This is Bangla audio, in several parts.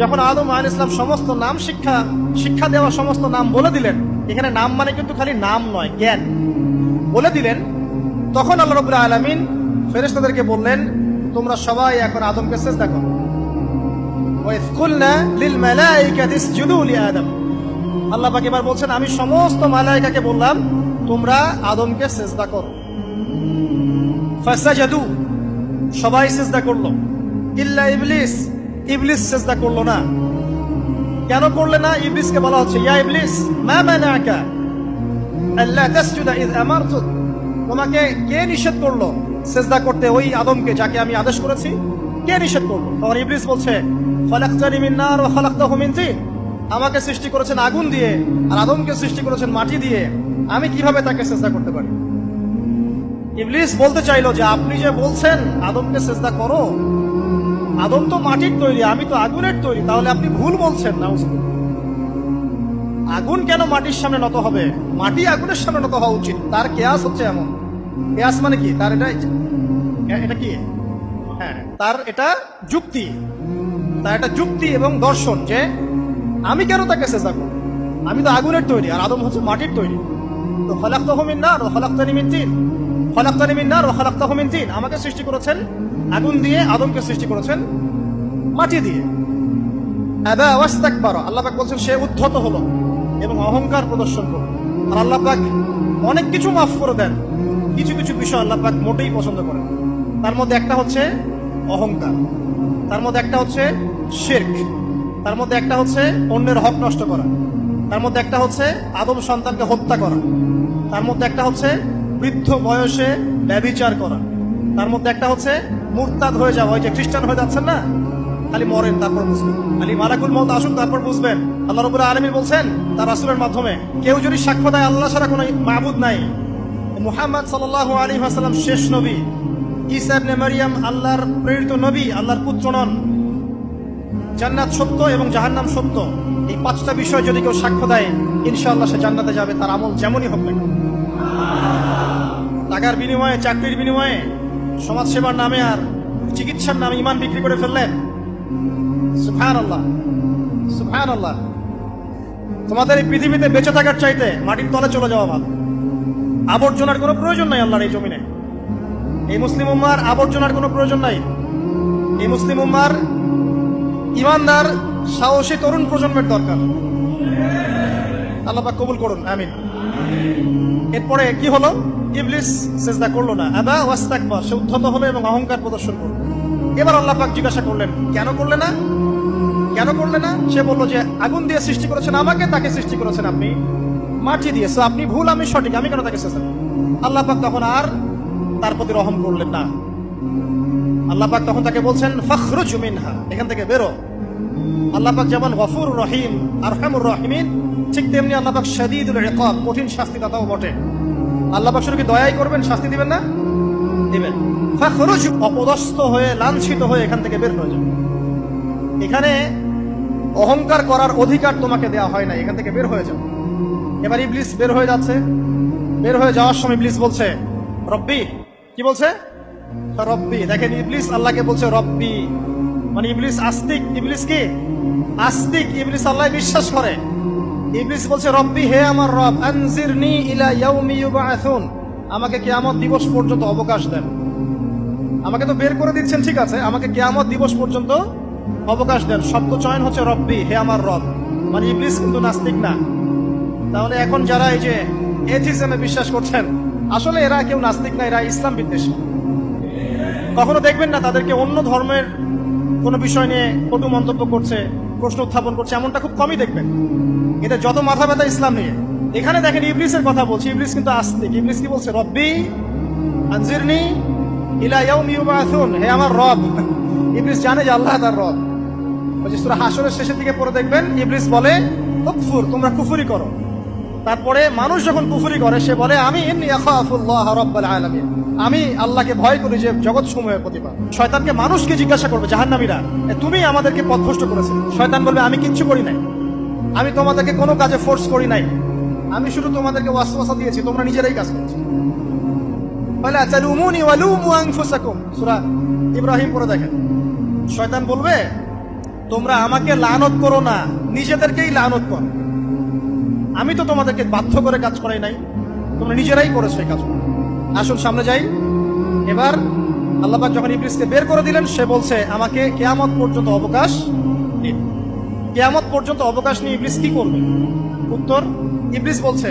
যখন আদম আল ইসলাম সমস্ত নাম শিক্ষা শিক্ষা দেওয়া সমস্ত নাম বলে দিলেন, এখানে নাম মানে কিন্তু খালি নাম নয়, জ্ঞান। বলে দিলেন, তখন আল্লাহ রবুল্লাহ আলমিন ফেরেস্তাদেরকে বললেন, তোমরা সবাই এখন আদমকে চেষ্টা করো। আল্লাহ পাক এবার বলছেন, আমি সমস্ত মালায়কাকে বললাম, তোমরা আদমকে চেষ্টা করো। ফাসাজাদু, সবাই চেষ্টা করল। ইল্লা ইবলিস ইবলিস চেষ্টা করল না। কেন করলে না? ইবলিসকে বলা হচ্ছে, ইয়া ইবলিস, মা আল্লাহ তাসজুদা তোমাকে কে নিষেধ করল? সেজদা করতে ওই আদমকে যাকে আমি আদেশ করেছি। কে নিষেধ করল? তখন ইবলিস বলছে, ফালাকতানি মিন নার ওয়া মিন তিন। আমাকে সৃষ্টি করেছেন আগুন দিয়ে আর আদমকে সৃষ্টি করেছেন মাটি দিয়ে। আমি কীভাবে তাকে সেজদা করতে পারি? ইবলিস বলতে চাইলো যে, আপনি যে বলছেন, আদমকে সেজদা করো আদম তো মাটির তৈরি, আমি তো আগুনের তৈরি, তাহলে আপনি ভুল বলছেন না আগুন কেন মাটির সামনে নত হবে? মাটি আগুনের সামনে নত হওয়া উচিত, তার কেয়াস হচ্ছে এমন। কেয়াস মানে কি? তার এটা এটা কি? হ্যাঁ তার এটা যুক্তি। তার এটা যুক্তি এবং দর্শন যে, আমি কেন তাকে চেষ্টা করব? আমি তো আগুনের তৈরি, আর আদম হচ্ছে মাটির তৈরি। তো ফলাক তহমিন না ফলাক তানিমিন তিন। ফলাক তানিমিন না ফলাক তহমিন তিন। আমাকে সৃষ্টি করেছেন আগুন দিয়ে আদমকে সৃষ্টি করেছেন, মাটি দিয়ে। আবা ওয়াস্তাকবার, আল্লাহ পাক বলছেন, সে উদ্ধত হলো এবং অহংকার প্রদর্শন করল। আর আল্লাহ পাক অনেক কিছু মাফ করে দেন। কিছু কিছু বিষয় আল্লাহ পাক মোটেই পছন্দ করেন তার মধ্যে একটা হচ্ছে অহংকার, তার মধ্যে একটা হচ্ছে শির্ক, তার মধ্যে একটা হচ্ছে অন্যের হক নষ্ট করা, তার মধ্যে একটা হচ্ছে আদম সন্তানকে হত্যা করা, তার মধ্যে একটা হচ্ছে বৃদ্ধ বয়সে ব্যভিচার করা, তার মধ্যে একটা হচ্ছে মুরতাদ হয়ে যাওয়া যে খ্রিস্টান হয়ে যাচ্ছেন না? খালি মরেন, তারপর বুঝবেন। খালি মালাকুল মত আসুন, তারপর বুঝবেন। আল্লাহ রবুল্লাহ আলমী বলছেন, তার রাসুলের মাধ্যমে, কেউ যদি সাক্ষ্য দেয়, আল্লাহ ছাড়া কোনো মাহবুদ নাই। মুহাম্মদ সাল্লাহ আলী হাসালাম শেষ নবী। ঈসা ইবনে মারিয়াম আল্লাহর প্রেরিত নবী, আল্লাহর পুত্র নন। জান্নাত সত্য এবং জাহান্নাম সত্য। এই পাঁচটা বিষয় যদি কেউ সাক্ষ্য দেয়, ইনশাআল্লাহ সে জান্নাতে যাবে, তার আমল যেমনই হোক না টাকার বিনিময়ে, চাকরির বিনিময়ে সমাজ সেবার নামে আর চিকিৎসার নামে ইমান বিক্রি করে ফেললেন। সুফান আল্লাহ সুফান আল্লাহ তোমাদের এই পৃথিবীতে বেঁচে থাকার চাইতে মাটির তলে চলে যাওয়া ভালো। আবর্জনার কোনো প্রয়োজন নাই আল্লাহর এই জমিনে। এই মুসলিম উম্মার আবর্জনার কোনো প্রয়োজন নাই। এই মুসলিম উম্মার ইমানদার সাহসী তরুণ প্রজন্মের দরকার। আল্লাহ কবুল করুন, আমিন। এরপরে কি হলো? ইবলিস সেজদা করল না। আদা ওয়াস্তাকবার সে উদ্ধত হলো এবং অহংকার প্রদর্শন করল। এবার আল্লাহ পাক জিজ্ঞাসা করলেন, কেন করলে না? কেন করলে না? সে বলল যে, আগুন দিয়ে সৃষ্টি করেছেন আমাকে, তাকে সৃষ্টি করেছেন আপনি। মাটি দিয়ে। আপনি ভুল, আমি সঠিক, আমি কেন তাকে সেজদা? আল্লাহ পাক তখন আর তার প্রতি রহম করলেন না। আল্লাহ পাক তখন তাকে বলছেন, ফখরুজ মিনহা, এখান থেকে বেরো। আল্লাহ পাক যেমন গফুর রহিম, আরহামুর রহিমিন, ঠিক তেমনি আল্লাহ পাক শাদীদুল ইকাব, কঠিন শাস্তি দাতাও বটে। আল্লাহ পাক শুধু কি দয়াই করবেন, শাস্তি দিবেন না? দিবেন। ফখরুজ, অপদস্থ হয়ে, লাঞ্ছিত হয়ে এখান থেকে বের হয়ে যাবে এখানে অহংকার করার অধিকার তোমাকে দেওয়া হয় না এখান থেকে বের হয়ে যাও। এবার ইবলিস বের হয়ে যাচ্ছে। বের হয়ে যাওয়ার সময় ইবলিস বলছে, রব্বি। কি বলছে? রব্বি। দেখেন ইবলিস আল্লাহকে বলছে, রব্বি। মানে ইবলিস আস্তিক, ইবলিস কি? আস্তিক, ইবলিস আল্লাহ বিশ্বাস করে। ইবলিস বলছে, রব্বি, হে আমার রব, আনজিরনি ইলা ইয়াউমি ইউবাআসুন। আমাকে কিয়ামত দিবস পর্যন্ত অবকাশ দেন। আমাকে তো বের করে দিচ্ছেন, ঠিক আছে। আমাকে কিয়ামত দিবস পর্যন্ত অবকাশ দেন। শব্দ চয়ন হচ্ছে, রব্বি, হে আমার রব। মানে ইবলিস কিন্তু নাস্তিক না। তাহলে এখন যারা এই যে এথিজমে বিশ্বাস করছেন, আসলে এরা কেউ নাস্তিক না, এরা ইসলাম বিদ্বেষী। কখনো দেখবেন না তাদেরকে অন্য ধর্মের কোনো বিষয় নিয়ে কটু মন্তব্য করছে, প্রশ্ন উত্থাপন করছে, এমনটা খুব কমই দেখবেন। এদের যত মাথা ব্যথা ইসলাম নিয়ে। এখানে দেখেন ইবলিসের কথা বলছি, ইবলিস কিন্তু আস্তিক। ইবলিস কি বলছে? রব্বি আনজিরনি ইলা ইয়াউম হে আমার রব। ইবলিস জানে যে আল্লাহ তার রব। যে সূরা শেষের দিকে পড়ে দেখবেন, ইবলিস বলে কুফর তোমরা কুফুরি করো। তারপরে মানুষ যখন কুফরি করে সে বলে আমি আমি আল্লাহকে ভয় করি যে জগৎ সমূহের প্রতিভা শয়তানকে মানুষকে জিজ্ঞাসা করবে জাহান্নামীরা "এ, তুমি আমাদেরকে পথভ্রষ্ট করেছে শয়তান বলবে আমি কিচ্ছু করি নাই। আমি তোমাদেরকে কোনো কাজে ফোর্স করি নাই। আমি শুধু তোমাদেরকে ওয়াসওয়াসা দিয়েছি তোমরা নিজেরাই কাজ করছ। বলে তালুমুনি ওয়ালুমু আনফুসাকুম। সূরা ইব্রাহিম পড়ে দেখেন। শয়তান বলবে তোমরা আমাকে লানত করো না নিজেদেরকেই লানত করো। আমি তো তোমাদেরকে বাধ্য করে কাজ করাই নাই। তোমরা নিজেরাই করেছ এই কাজ আসুন, সামনে যাই। এবার আল্লাহবাক যখন ইবলিসকে বের করে দিলেন, সে বলছে, আমাকে কেয়ামত পর্যন্ত অবকাশ দিন। কেয়ামত পর্যন্ত অবকাশ নিয়ে ইবলিস কি করবে? উত্তর, ইবলিস বলছে,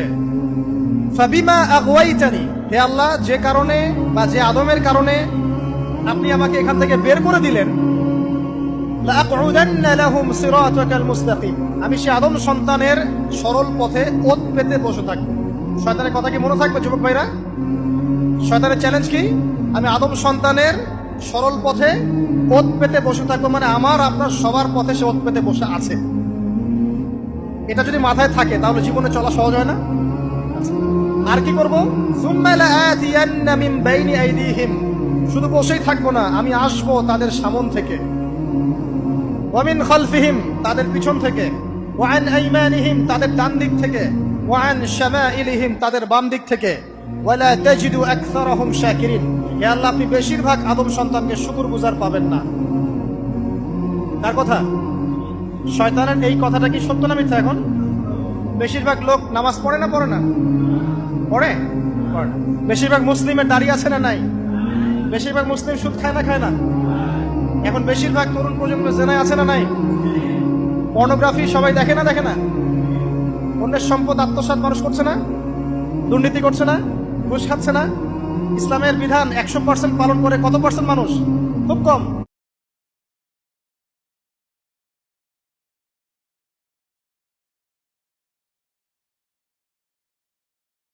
ফাবিমা আগওয়াইতানি হে আল্লাহ, যে কারণে বা যে আদমের কারণে আপনি আমাকে এখান থেকে বের করে দিলেন আমি সে আদম সন্তানের সরল পথে ওত পেতে বসে থাকব শয়তানের কথা কি মনে থাকবে, যুবক ভাইরা? শয়তানের চ্যালেঞ্জ কি? আমি আদম সন্তানের সরল পথে ওত পেতে বসে থাকব মানে আমার, আপনার সবার পথে সে ওত পেতে বসে আছে। এটা যদি মাথায় থাকে, তাহলে জীবনে চলা সহজ হয় না? আর কি করব? শুধু বসেই থাকব না, আমি আসব তাদের সামন থেকে। ওয়ামিন খালফিহিম, তাদের পিছন থেকে। ওয়ান আইমানিহিম, তাদের ডান দিক থেকে। ওয়ান শামাইলিহিম, তাদের বাম দিক থেকে। ওয়ালা তাজিদু আকসারাহুম শাকিরিন। হে আল্লাহ, আপনি বেশিরভাগ আদম সন্তানকে শুকরগুজার পাবেন না। কার কথা? শয়তানের এই কথাটা কি সত্য না মিথ্যা এখন? বেশিরভাগ লোক নামাজ পড়ে না পড়ে না? পড়ে? বেশিরভাগ মুসলিমের দাঁড়িয়ে আছে না নাই? বেশিরভাগ মুসলিম সুদ খায় না খায় না? এখন বেশিরভাগ তরুণ প্রজন্ম জেনায় আছে না নাই? পর্নোগ্রাফি সবাই দেখে না দেখে না? অন্যের সম্পদ আত্মসাত মানুষ করছে না? দুর্নীতি করছে না? ঘুষ খাচ্ছে না? ইসলামের বিধান একশো পার্সেন্ট পালন করে কত পার্সেন্ট মানুষ? খুব কম।